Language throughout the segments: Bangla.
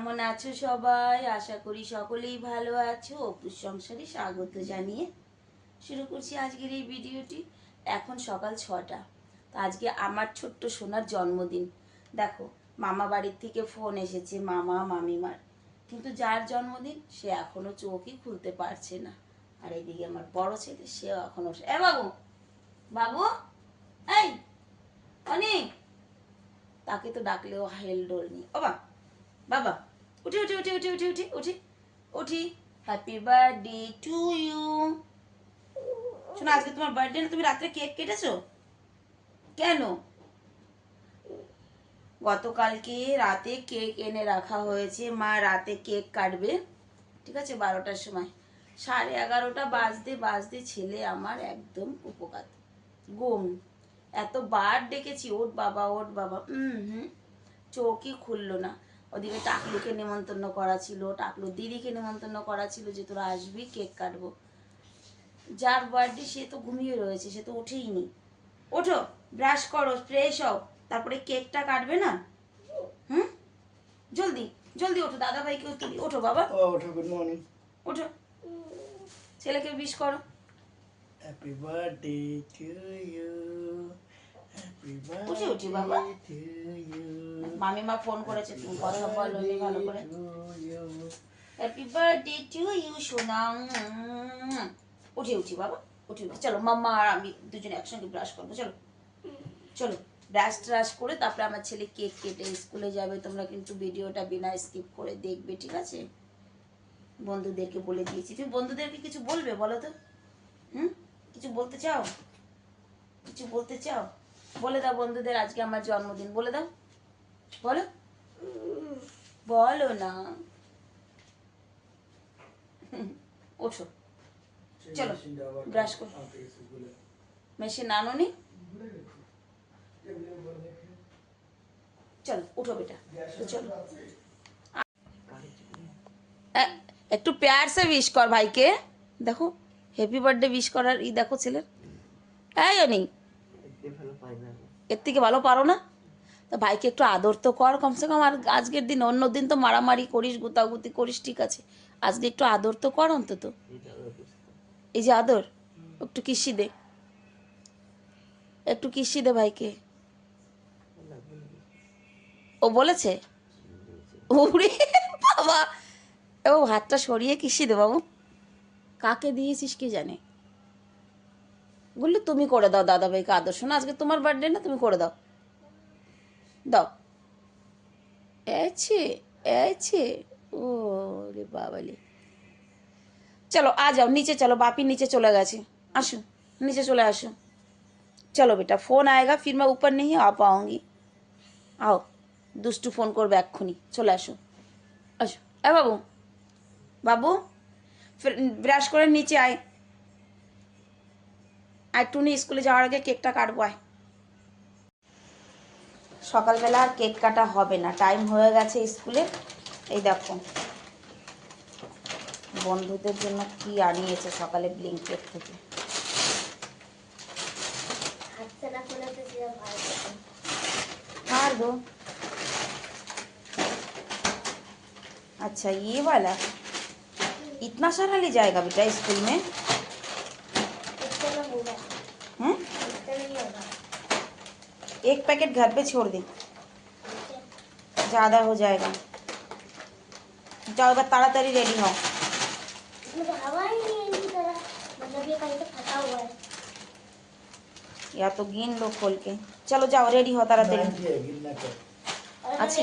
কেমন আছো সবাই? আশা করি সকলেই ভালো আছো। অপুর সংসারে স্বাগত জানিয়ে শুরু করছি আজকের এই ভিডিওটি। এখন সকাল ছটা। তো আজকে আমার ছোট্ট সোনার জন্মদিন। দেখো, মামা বাড়ির থেকে ফোন এসেছে, মামা, মামিমার। কিন্তু যার জন্মদিন সে এখনও চোখই খুলতে পারছে না। আর এইদিকে আমার বড় ছেলে, সেও এখনও এ বাবু! বাবু! এই, অনেক! তাকে তো ডাকলেও হেল ডোল নি বাবা বাবা! উঠি উঠি উঠি উঠি উঠি উঠি উঠি উঠি হ্যাপি বার্থডে টু ইউ শোনো, আজকে তোমার বার্থডে না, তুমি রাত্রে কেক কেটেছো? কেন? গতকালকে রাতে কেক এনে রাখা হয়েছে, মা রাতে কেক কাটবে। ঠিক আছে, বারোটার সময়। সাড়ে এগারোটা বাজতে বাজতে ছেলে আমার একদম উপকার। গুম এত বার ডেকেছি, ওট বাবা ওট বাবা। হুম হুম। চোখই খুললো না। ওদিকে টাকলুকে নেমন্তন্ন করা ছিল। টাকলু দিদিকে নেমন্তন্ন করা ছিল যে তোরা আসবি কেক কাটবো। যার বার্থডে সে তো ঘুমিয়ে রয়েছে সে তো ওঠেই নি ওঠো ব্রাশ করো ফ্রেশ হও। তারপরে কেকটা কাটবে না? হুম? জলদি জলদি ওঠো দাদা ভাইকেও তুলি ওঠো বাবা। ওঠো গুড মর্নিং ওঠো। ছেলেকে বিশ করো। Happy birthday to you happy উঠি, বাবা। ফোন করেছে তুমি কথা বলো ভালো করে। হ্যাপি বার্থডে টু ইউ উঠে বাবা উঠি চলো মাম্মা আর আমি দুজনে একসঙ্গে ব্রাশ করব চলো। চলো ব্রাশ ট্রাশ করে তারপরে আমার ছেলে কেক কেটে স্কুলে যাবে। তোমরা কিন্তু ভিডিওটা বিনা স্কিপ করে দেখবে ঠিক আছে? বন্ধুদেরকে বলে দিয়েছি। তুমি বন্ধুদেরকে কিছু বলবে বলো তো? হুম? কিছু বলতে চাও? কিছু বলতে চাও? বলে দাও বন্ধুদের আজকে আমার জন্মদিন বলে দাও। বলো। বলো না। ওঠো। চলো ব্রাশ করো। মেশিন আনো নি চলো উঠো বেটা। চলো। একটু প্যার সে উইশ কর ভাইকে। দেখো হ্যাপি বার্থডে উইশ করার ই দেখো ছেলের। এই অনি এর থেকে ভালো পারো না? তা ভাইকে একটু আদর তো কর, কমসে কম আর আজকের দিন অন্য দিন তো মারামারি করিস, গুতাগুতি করিস, ঠিক আছে। আজকে একটু আদর তো কর অন্তত। এই যে আদর, একটু কিসি দে। একটু কিসি দে ভাইকে। ও বলেছে? ওরে বাবা! ও হাতটা সরিয়ে কিসি দে বাবু। কাকে দিয়েছিস কি জানে? বললি তুমি করে দাও দাদা ভাইকে আদর শোনো আজকে তোমার বার্থডে না তুমি করে দাও দাও এছে এছে ও রে বাবালি চলো आ जाओ नीचे चलो बापी नीचे चले गए आशो नीचे चले आशो चलो बेटा फोन आएगा फिर मैं ऊपर नहीं आ पाऊंगी आओ দুষ্টু ফোন করবে এক্ষুনি চলে আসো আসো এ বাবু বাবু ব্রাশ করে নিচে আয় আর টুনি স্কুলে যাওয়ার আগে কেকটা কাটবো আয় সকালবেলা আর কেক কাটা হবে না টাইম হয়ে গেছে স্কুলে এই দেখো বন্ধুদের জন্য কি আনিয়েছে সকালে ব্লিঙ্কেট থেকে फाड़ दो अच्छा ये वाला इतना सारा ले जाएगा बेटा स्कूल में एक पैकेट घर पे छोड़ दे। ज़्यादा हो जाएगा। जाओ बस ताड़ाताड़ी रेडी हो। या तो गिन लो खोल के। चलो जाओ रेडी हो तारा तेरी। अच्छा।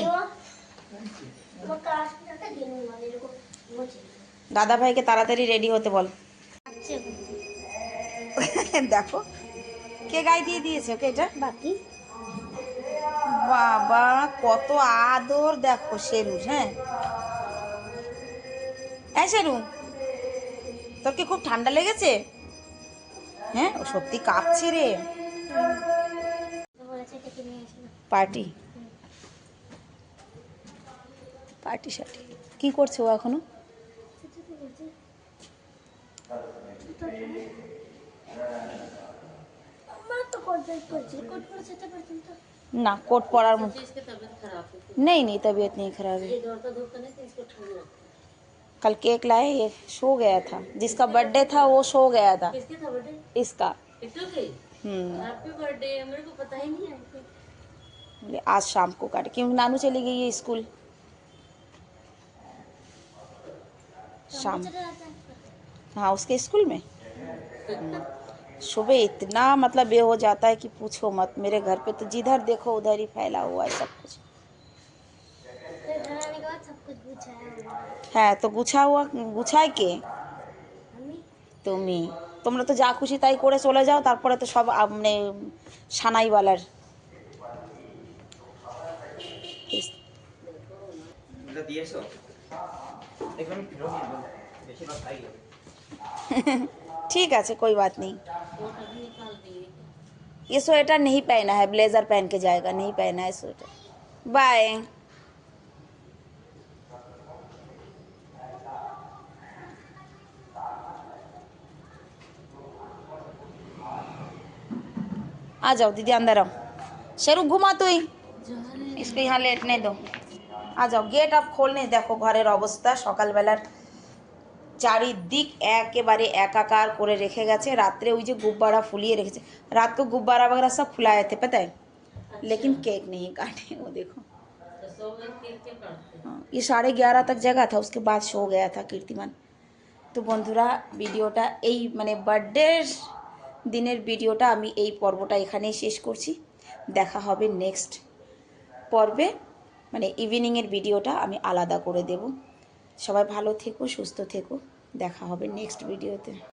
দাদা ভাইকে তাড়াতাড়ি রেডি হতে বল দেখো। কে গায়ে দিয়ে দিয়েছে? ওকে এটা? बाकी বাবা, কত আদর। দেখো শেরু হ্যাঁ? হ্যাঁ শেরু তোর কি খুব ঠান্ডা লেগেছে? হ্যাঁ ও সত্যি কাঁপছে রে। পার্টি। পার্টি সার্টি কি করছে ও এখনও? ना कोट पड़ार नहीं नहीं तबीयत नहीं खराब है। कल केक लाए ये सो गया था। जिसका बर्थडे था वो सो गया था। इसका। हम्म। बर्थडे आज शाम को काट क्योंकि नानू चली गई है स्कूल। शाम हाँ। उसके स्कूल में? सुबह इतना मतलब ये हो जाता है कि पूछो मत मेरे घर पे तो जिधर देखो उधर ही फैला हुआ है सब कुछ फिर घर आने के बाद सब कुछ गुछाया हुआ है হ্যাঁ তো গুছা হুয়া গুছায় কে मम्मी তুমি তোমরা তো যা খুশি তাই করে চলে যাও তারপরে তো সব আ, মানে সানাইওয়ালার এটা দিয়েছো দেখো আমি ফেরত দিয়ে দেবো বেশিরভাগ খাই যাবে ठीक है कोई बात नहीं वो अभी निकाल देंगे ये स्वेटर नहीं पहना है ब्लेजर पहन के जाएगा नहीं पहना है स्वेटर बाय आ जाओ दीदी अंदर आओ शेरू घुमा तो ही इसको यहाँ लेटने दो आ जाओ गेट अब खोलने দেখো ঘরের অবস্থা সকালবেলার চারিদিক একেবারে একাকার করে রেখে গেছে রাত্রে ওই যে गुब्बारा फुलिए রেখেছে रात को गुब्बारा वगैरह सब फुलाए थे पता है लेकिन केक नहीं काटे वो देखो तो सौ में केक के काटते हाँ, ये साढ़े ग्यारह तक जगह था उसके बाद सो गया था कीर्तिमान তো বন্ধুরা ভিডিওটা এই মানে বার্থডের দিনের ভিডিওটা আমি এই পর্বটা এখানেই শেষ করছি দেখা হবে নেক্সট পর্বে মানে ইভিনিংয়ের ভিডিওটা আমি আলাদা করে দেব সবাই ভালো থেকো সুস্থ থেকো। দেখা হবে নেক্সট ভিডিওতে